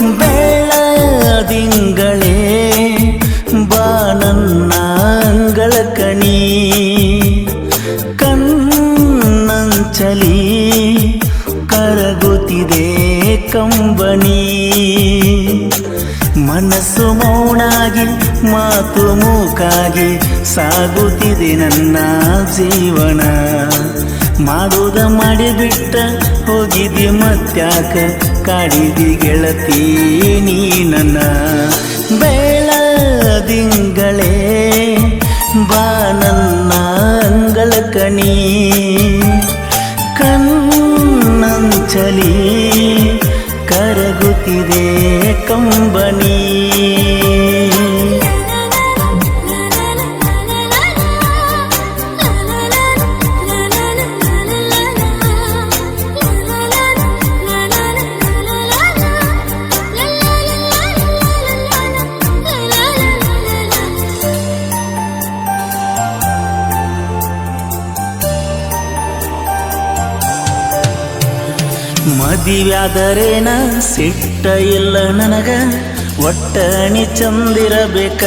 ಬೆಳದಿಂಗಳೇ ಬಾ ನನ್ನ ಅಂಗಳ ಕಣಿ. ಕಣ್ಣಂಚಲಿ ಕರಗುತ್ತಿದೆ ಕಂಬನಿ. ಮನಸ್ಸು ಮೌನಾಗಿ, ಮಾತು ಮೂಕಾಗಿ ಸಾಗುತ್ತಿದೆ ನನ್ನ ಜೀವನ. ಮಾಡುವುದ ಮಾಡಿಬಿಟ್ಟ ಹೋಗಿದ್ದೆ ಮತ್ತಾಕ ಕಾಡಿದಿ ಗೆಳತಿ, ನೀ ನನ್ನ ಬೆಳದಿಂಗಳೇ, ಬಾ ನನ್ನ ಅಂಗಳ ಕಣಿ. ಕಣ್ಣಂಚಲಿ ಕರಗುತ್ತಿದೆ ಕಂಬನಿ. ಮದಿವ್ಯಾದರೇನ? ಸಿಟ್ಟ ಇಲ್ಲ ನನಗ. ಒಟ್ಟಣಿ ಚಂದಿರಬೇಕ.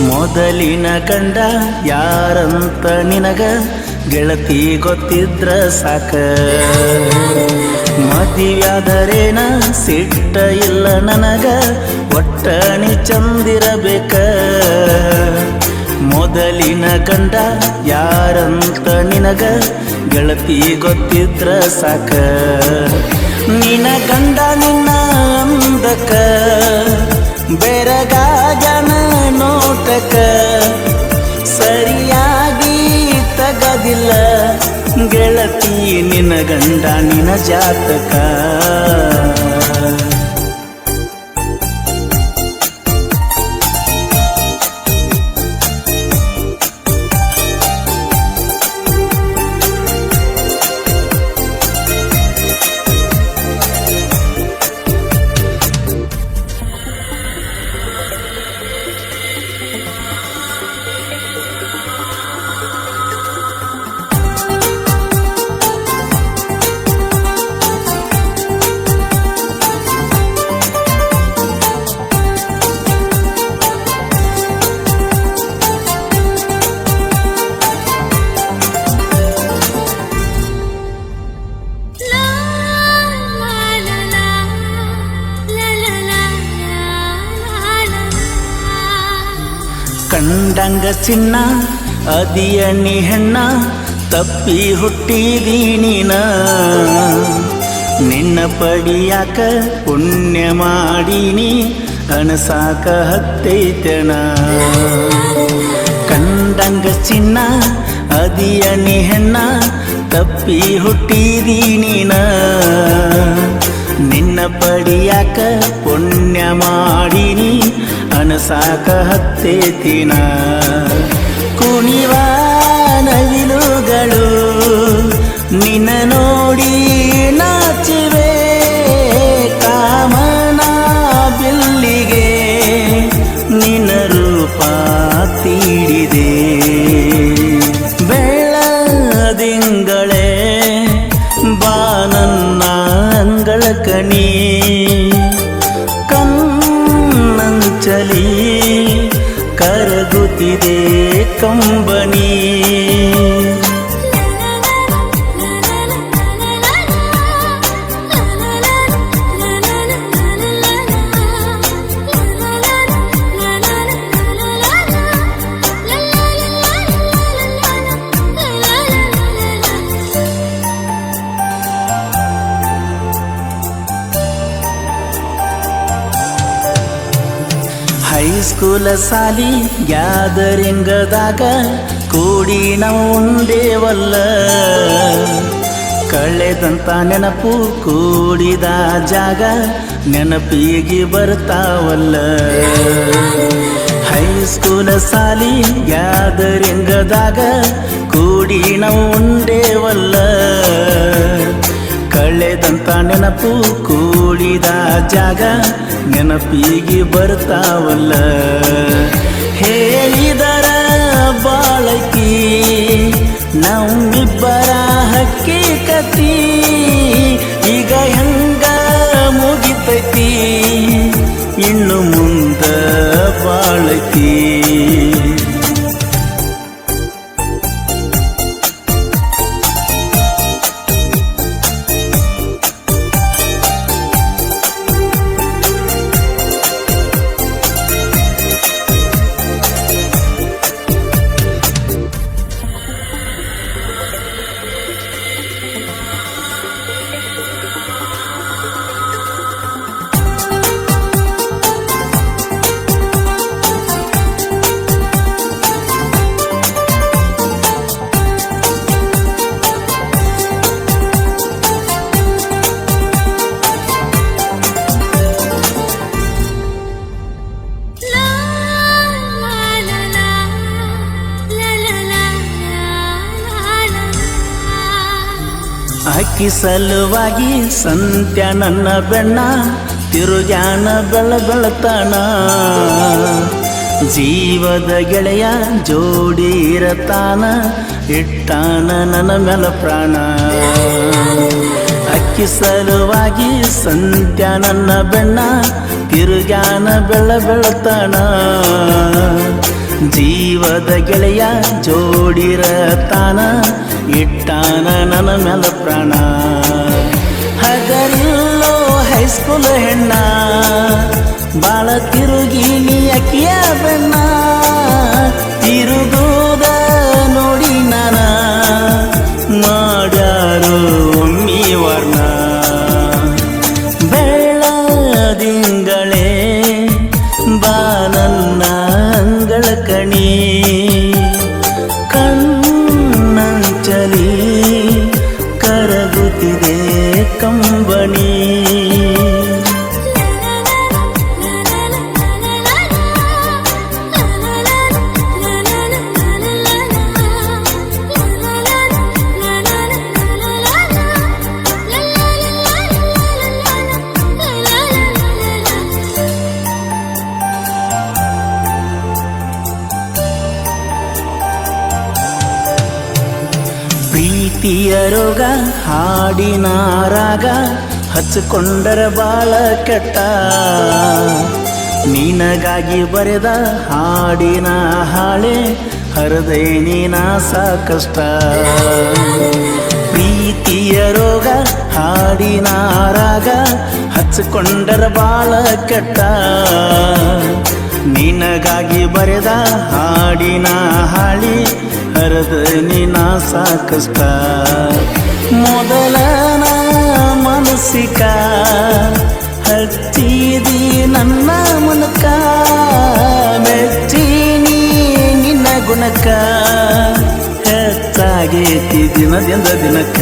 ಮೊದಲಿನ ಕಂಡ ಯಾರಂತ ನಿನಗ? ಗೆಳತಿ ಗೊತ್ತಿದ್ರ ಸಾಕ. ಮದಿವ್ಯಾದರೇನ? ಸಿಟ್ಟ ಇಲ್ಲ ನನಗ. ಒಟ್ಟಣಿ ಚಂದಿರಬೇಕ. ಮೊದಲಿನ ಗಂಡ ಯಾರಂತ ನಿನಗ ಗೆಳತಿ ಗೊತ್ತಿದ್ರ ಸಾಕ? ನಿನ ಕಂಡ ನಿನ್ನ ಅಂದಕ, ಬೆರಗಾಗನ ನೋಟಕ, ಸರಿಯಾಗಿ ತಗದಿಲ್ಲ ಗೆಳತಿ ನಿನ ಗಂಡ ನಿನ ಜಾತಕ. ಚಿನ್ನ, ಅದಿಯಣ್ಣಿ ಹೆಣ್ಣ, ತಪ್ಪಿ ಹುಟ್ಟಿದೀನಿನ. ನಿನ್ನ ಪಡಿಯಾಕ ಪುಣ್ಯ ಮಾಡೀನಿ, ಅಣಸಾಕ ಹತ್ತೈತನ. ಕಂಡಂಗ ಚಿನ್ನ, ಅದಿಯಣ್ಣಿ ಹೆಣ್ಣ, ತಪ್ಪಿ ಹುಟ್ಟಿದೀನಿನ. ನಿನ್ನ ಪಡಿಯಾಕ ಪುಣ್ಯ ಮಾಡೀನಿ ಅನಸಾಕ ಹತ್ತೇತಿನ ಕುಣಿವ ನವಿಲುಗಳು ನಿನ್ನ ನೋಡಿ ನಾಚಿವೆ ಹೈಸ್ಕೂಲ ಸಾಲಿ ಗ್ಯಾದರಿಂಗದಾಗ ಕೂಡಿ ನಾವು ಉಂಡೇವಲ್ಲ. ಕಳೆದಂತ ನೆನಪು ಕೂಡಿದ ಜಾಗ ನೆನಪಿಗೆ ಬರ್ತಾವಲ್ಲ. ಹೈಸ್ಕೂಲ ಸಾಲಿ ಗ್ಯಾದರಿಂಗದಾಗ ಕೂಡಿ ನಾವು ಉಂಡೇವಲ್ಲ. ಕಳೆದಂತ ನೆನಪು ಕೂಡಿದ ಜಾಗ ನೆನಪಿಗೆ ಬರ್ತಾವಲ್ಲ. ಹೇಳಿದರ ಬಾಳಕಿ ನಮ್ಮಿಬ್ಬರ ಹಕ್ಕಿ ಕತಿ ಅಕ್ಕಿ ಸಲುವಾಗಿ ಸಂತ್ಯ ನನ್ನ ಬೆಣ್ಣ ತಿರುಗ್ಯಾನ ಬೆಳ ಬೆಳತಾನ. ಜೀವದ ಗೆಳೆಯ ಜೋಡಿ ಇರತಾನ, ಇಟ್ಟಾನ ನನ್ನ ಮೇಲ ಪ್ರಾಣ. ಅಕ್ಕಿ ಸಲುವಾಗಿ ಸಂತ್ಯ ನನ್ನ ಬೆಣ್ಣ ತಿರುಗ್ಯಾನ ಬೆಳ ಬೆಳತಾನ. ಜೀವದ ಗೆಳೆಯ ಜೋಡಿರತಾನ ಇಟ್ಟಾನ ನನ್ನ ಮೇಲ ಪ್ರಾಣ. ಹಗರಿಲ್ಲೋ ಹೈಸ್ಕೂಲ್ ಹೆಣ್ಣ. ಬಾಳ ತಿರುಗಿ ನೀ ಅಕ್ಕಿಯ ಬಣ್ಣ ತಿರುಗುದ ಪ್ರೀತಿಯ ರೋಗ, ಹಾಡಿನ ರಾಗ, ಹಚ್ಚಿಕೊಂಡರ ಬಾಳ ಕೆಟ್ಟ. ನಿನಗಾಗಿ ಬರೆದ ಹಾಡಿನ ಹಾಳೆ, ಹರದೈ ನೀನ ಸಾಕಷ್ಟ. ಪ್ರೀತಿಯ ರೋಗ, ಹಾಡಿನ ರಾಗ, ಹಚ್ಚಿಕೊಂಡರ ಬಾಳ ಕೆಟ್ಟ. ನಿನಗಾಗಿ ಬರೆದ ಹಾಡಿನ ಹಾಳಿ ಹರದ ನೀನ ಸಾಕಷ್ಟ. ಮೊದಲನ ಮನಸಿಕ ಹಚ್ಚಿದಿ ನನ್ನ ಮನಕ ಮೆಚ್ಚಿನಿ ನಿನ್ನ ಗುಣಕ ಹೆಚ್ಚಾಗೇತಿ ದಿನದಿಂದ ದಿನಕ್ಕ.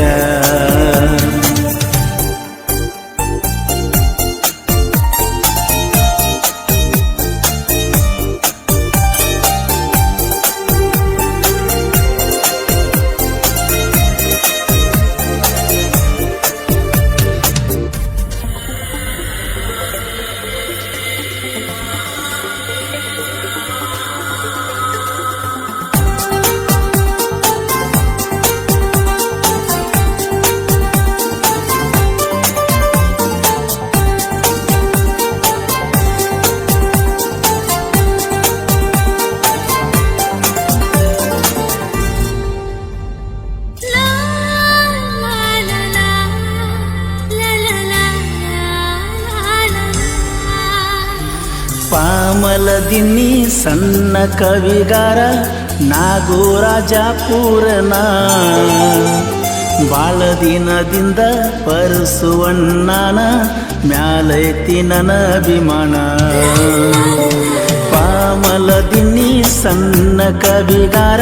ಪಾಮಲದಿನ್ನಿ ಸಣ್ಣ ಕವಿಗಾರ, ನಾಗೂರಾಜಾಪೂರನ. ಬಾಳ ದಿನದಿಂದ ಪರಸುವಣ್ಣನ, ಮ್ಯಾಲೈತಿ ನನ್ನ ಅಭಿಮಾನ. ಪಾಮಲದಿನ್ನಿ ಸಣ್ಣ ಕವಿಗಾರ,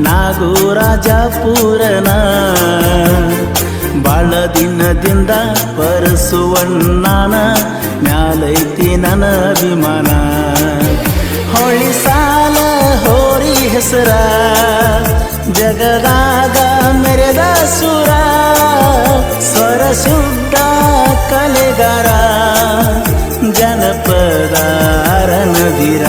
ನಾಗೂರಾಜಾಪೂರನ. ಬಾಳ ದಿನದಿಂದ ಪರಸುವಣ್ಣನ, ಮ್ಯಾಲೈತಿ ನನ್ನ ಅಭಿಮಾನ. ಹೊಳಿ ಸಾಲ ಹೋರಿ ಹೆಸರ ಜಗದಾಗ ಮೆರೆದ ಸುರ ಸ್ವರ ಶುದ್ಧ ಕಲೆಗಾರ ಜನಪದ ನದಿರ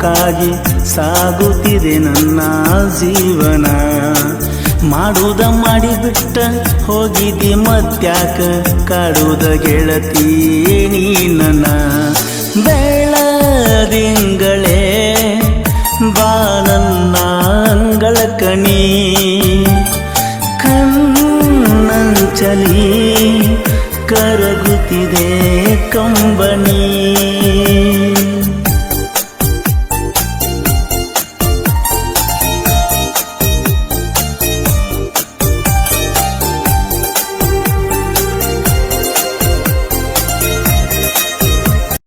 ಮೂಕಾಗಿ ಸಾಗುತ್ತಿದೆ ನನ್ನ ಜೀವನ. ಮಾಡುವುದ ಮಾಡಿಬಿಟ್ಟ ಹೋಗಿದ್ದಿ ಮತ್ಯಾಕ ಕಾಡುವುದ ಗೆಳತಿ ನೀ ನನ್ನ. ಬೆಳದಿಂಗಳೇ ಬಾ ನನ್ನ ಅಂಗಳ ಕಣಿ. ಕಣ್ಣಂಚಲಿ ಕರಗುತ್ತಿದೆ ಕಂಬನಿ.